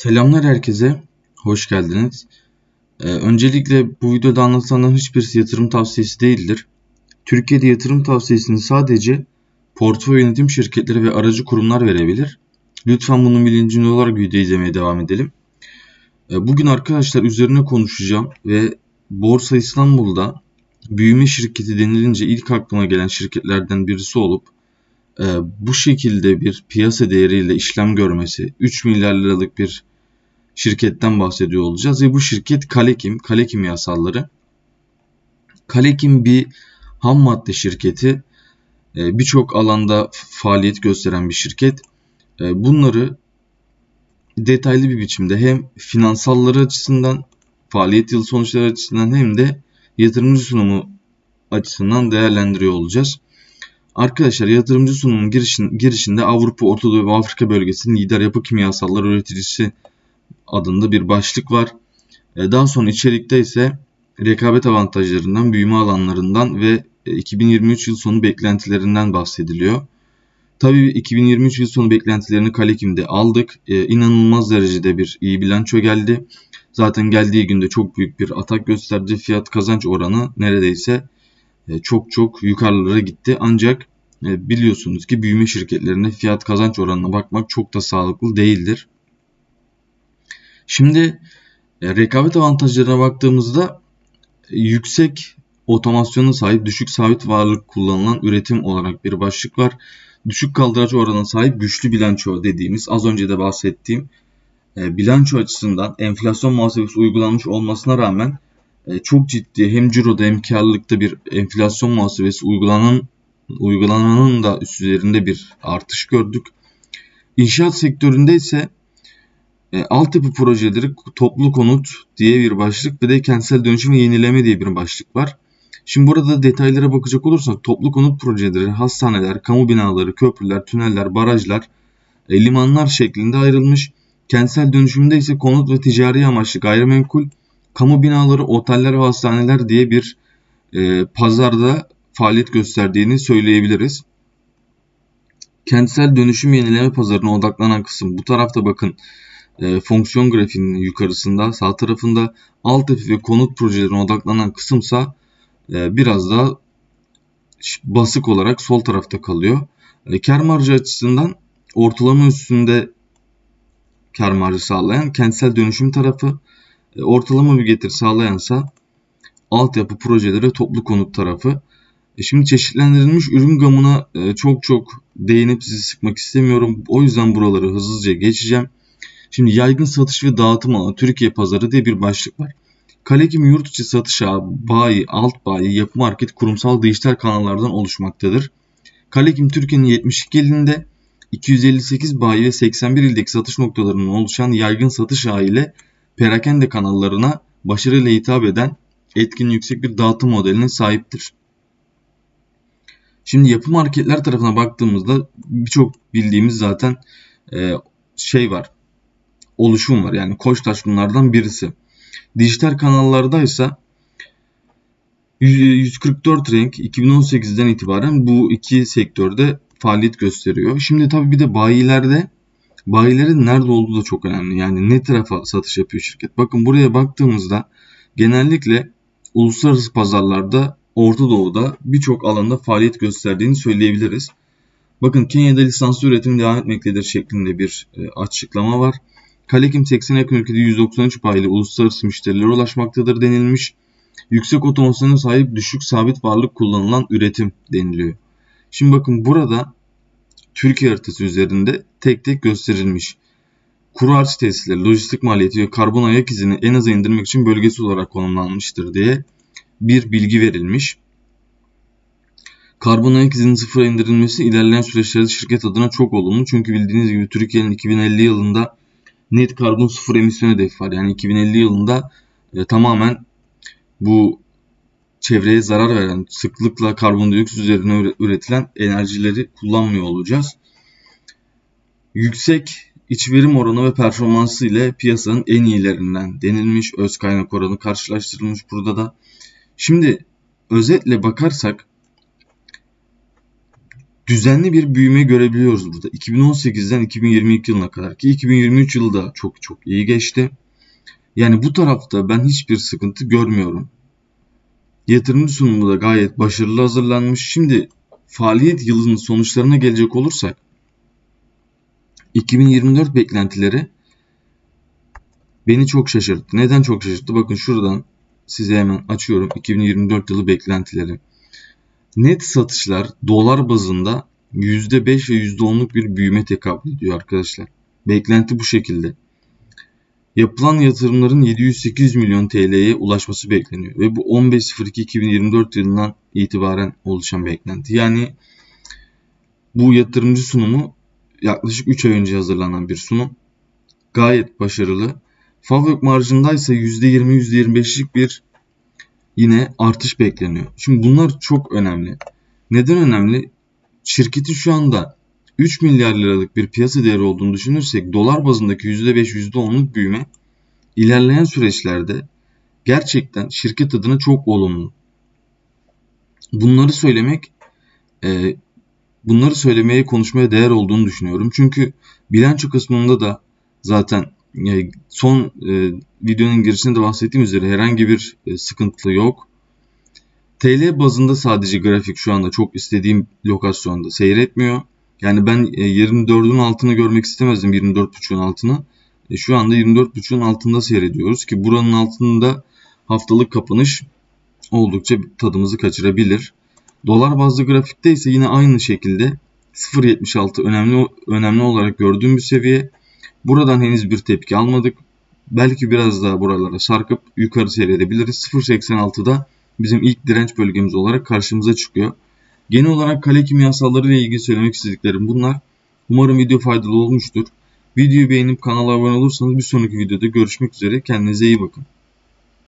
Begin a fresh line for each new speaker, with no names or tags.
Selamlar herkese, hoş geldiniz. Ee, öncelikle bu videoda anlatılanların hiçbirisi yatırım tavsiyesi değildir. Türkiye'de yatırım tavsiyesini sadece portföy yönetim şirketleri ve aracı kurumlar verebilir. Lütfen bunun bilincinde olarak video izlemeye devam edelim. Ee, bugün arkadaşlar üzerine konuşacağım ve Borsa İstanbul'da büyüme şirketi denilince ilk aklıma gelen şirketlerden birisi olup e, bu şekilde bir piyasa değeriyle işlem görmesi 3 milyar liralık bir şirketten bahsediyor olacağız ve bu şirket Kalekim, Kalekim yasalları. Kalekim bir ham madde şirketi. E, birçok alanda faaliyet gösteren bir şirket. E, bunları detaylı bir biçimde hem finansalları açısından, faaliyet yıl sonuçları açısından hem de yatırımcı sunumu açısından değerlendiriyor olacağız. Arkadaşlar yatırımcı sunumun girişin, girişinde Avrupa, Orta Doğu ve Afrika bölgesinin lider yapı kimyasallar üreticisi adında bir başlık var. E, daha sonra içerikte ise rekabet avantajlarından, büyüme alanlarından ve 2023 e, yıl sonu beklentilerinden bahsediliyor. Tabii 2023 yıl sonu beklentilerini Kalekim'de aldık. Ee, inanılmaz derecede bir iyi bilanço geldi. Zaten geldiği günde çok büyük bir atak gösterdi. Fiyat kazanç oranı neredeyse e, çok çok yukarılara gitti. Ancak biliyorsunuz ki büyüme şirketlerine fiyat kazanç oranına bakmak çok da sağlıklı değildir. Şimdi e, rekabet avantajlarına baktığımızda yüksek otomasyona sahip düşük sabit varlık kullanılan üretim olarak bir başlık var. Düşük kaldıraç oranına sahip güçlü bilanço dediğimiz az önce de bahsettiğim bilanço açısından enflasyon muhasebesi uygulanmış olmasına rağmen e, çok ciddi hem ciroda hem karlılıkta bir enflasyon muhasebesi uygulanan uygulananın da üzerinde bir artış gördük. İnşaat sektöründe ise e, altyapı projeleri toplu konut diye bir başlık ve de kentsel dönüşüm ve yenileme diye bir başlık var. Şimdi burada detaylara bakacak olursak toplu konut projeleri, hastaneler, kamu binaları, köprüler, tüneller, barajlar, e, limanlar şeklinde ayrılmış. Kentsel dönüşümde ise konut ve ticari amaçlı gayrimenkul, kamu binaları, oteller ve hastaneler diye bir e, pazarda faaliyet gösterdiğini söyleyebiliriz. Kentsel dönüşüm yenileme pazarına odaklanan kısım bu tarafta bakın e, fonksiyon grafiğinin yukarısında sağ tarafında alt ve konut projelerine odaklanan kısımsa e, biraz daha basık olarak sol tarafta kalıyor. E, kar marjı açısından ortalama üstünde kar marjı sağlayan kentsel dönüşüm tarafı e, ortalama bir getir sağlayansa altyapı projeleri toplu konut tarafı. E şimdi çeşitlendirilmiş ürün gamına e, çok çok değinip sizi sıkmak istemiyorum. O yüzden buraları hızlıca geçeceğim. Şimdi yaygın satış ve dağıtım alanı Türkiye pazarı diye bir başlık var. Kalekim yurt içi satış ağı, bayi, alt bayi, yapı market, kurumsal dijital kanallardan oluşmaktadır. Kalekim Türkiye'nin 72 ilinde 258 bayi ve 81 ildeki satış noktalarının oluşan yaygın satış ağı ile perakende kanallarına başarıyla hitap eden etkin yüksek bir dağıtım modeline sahiptir. Şimdi yapı marketler tarafına baktığımızda birçok bildiğimiz zaten e, şey var. Oluşum var. Yani Koçtaş bunlardan birisi. Dijital kanallarda ise 144 renk 2018'den itibaren bu iki sektörde faaliyet gösteriyor. Şimdi tabii bir de bayilerde bayilerin nerede olduğu da çok önemli. Yani ne tarafa satış yapıyor şirket. Bakın buraya baktığımızda genellikle uluslararası pazarlarda Orta Doğu'da birçok alanda faaliyet gösterdiğini söyleyebiliriz. Bakın Kenya'da lisanslı üretim devam etmektedir şeklinde bir e, açıklama var. Kalekim 80 yakın ülkede 193 bayili uluslararası müşterilere ulaşmaktadır denilmiş. Yüksek otomasyona sahip düşük sabit varlık kullanılan üretim deniliyor. Şimdi bakın burada Türkiye haritası üzerinde tek tek gösterilmiş. Kuru harç tesisleri, lojistik maliyeti ve karbon ayak izini en aza indirmek için bölgesi olarak konumlanmıştır diye bir bilgi verilmiş. Karbon ayak izinin sıfıra indirilmesi ilerleyen süreçlerde şirket adına çok olumlu. Çünkü bildiğiniz gibi Türkiye'nin 2050 yılında net karbon sıfır emisyon hedefi var. Yani 2050 yılında e, tamamen bu çevreye zarar veren, sıklıkla karbondioksit üzerine üretilen enerjileri kullanmıyor olacağız. Yüksek iç verim oranı ve performansı ile piyasanın en iyilerinden denilmiş. Öz kaynak oranı karşılaştırılmış burada da. Şimdi özetle bakarsak düzenli bir büyüme görebiliyoruz burada. 2018'den 2022 yılına kadar ki 2023 yılı da çok çok iyi geçti. Yani bu tarafta ben hiçbir sıkıntı görmüyorum. Yatırımcı sunumu da gayet başarılı hazırlanmış. Şimdi faaliyet yılının sonuçlarına gelecek olursak 2024 beklentileri beni çok şaşırttı. Neden çok şaşırttı? Bakın şuradan size hemen açıyorum 2024 yılı beklentileri. Net satışlar dolar bazında %5 ve %10'luk bir büyüme tekabül ediyor arkadaşlar. Beklenti bu şekilde. Yapılan yatırımların 708 milyon TL'ye ulaşması bekleniyor ve bu 15.02.2024 yılından itibaren oluşan beklenti. Yani bu yatırımcı sunumu yaklaşık 3 ay önce hazırlanan bir sunum. Gayet başarılı. Favök marjında ise %20-%25'lik bir yine artış bekleniyor. Şimdi bunlar çok önemli. Neden önemli? Şirketin şu anda 3 milyar liralık bir piyasa değeri olduğunu düşünürsek dolar bazındaki %5 %10'luk büyüme ilerleyen süreçlerde gerçekten şirket adına çok olumlu. Bunları söylemek e, bunları söylemeye konuşmaya değer olduğunu düşünüyorum. Çünkü bilanço kısmında da zaten son e, videonun girişinde de bahsettiğim üzere herhangi bir e, sıkıntı yok. TL bazında sadece grafik şu anda çok istediğim lokasyonda seyretmiyor. Yani ben 24'ün altını görmek istemezdim 24.5'un altını. E, şu anda 24.5'un altında seyrediyoruz ki buranın altında haftalık kapanış oldukça tadımızı kaçırabilir. Dolar bazlı grafikte ise yine aynı şekilde 0.76 önemli önemli olarak gördüğüm bir seviye. Buradan henüz bir tepki almadık. Belki biraz daha buralara sarkıp yukarı seyredebiliriz. 0.86'da bizim ilk direnç bölgemiz olarak karşımıza çıkıyor. Genel olarak kale kimyasalları ile ilgili söylemek istediklerim bunlar. Umarım video faydalı olmuştur. Videoyu beğenip kanala abone olursanız bir sonraki videoda görüşmek üzere. Kendinize iyi bakın.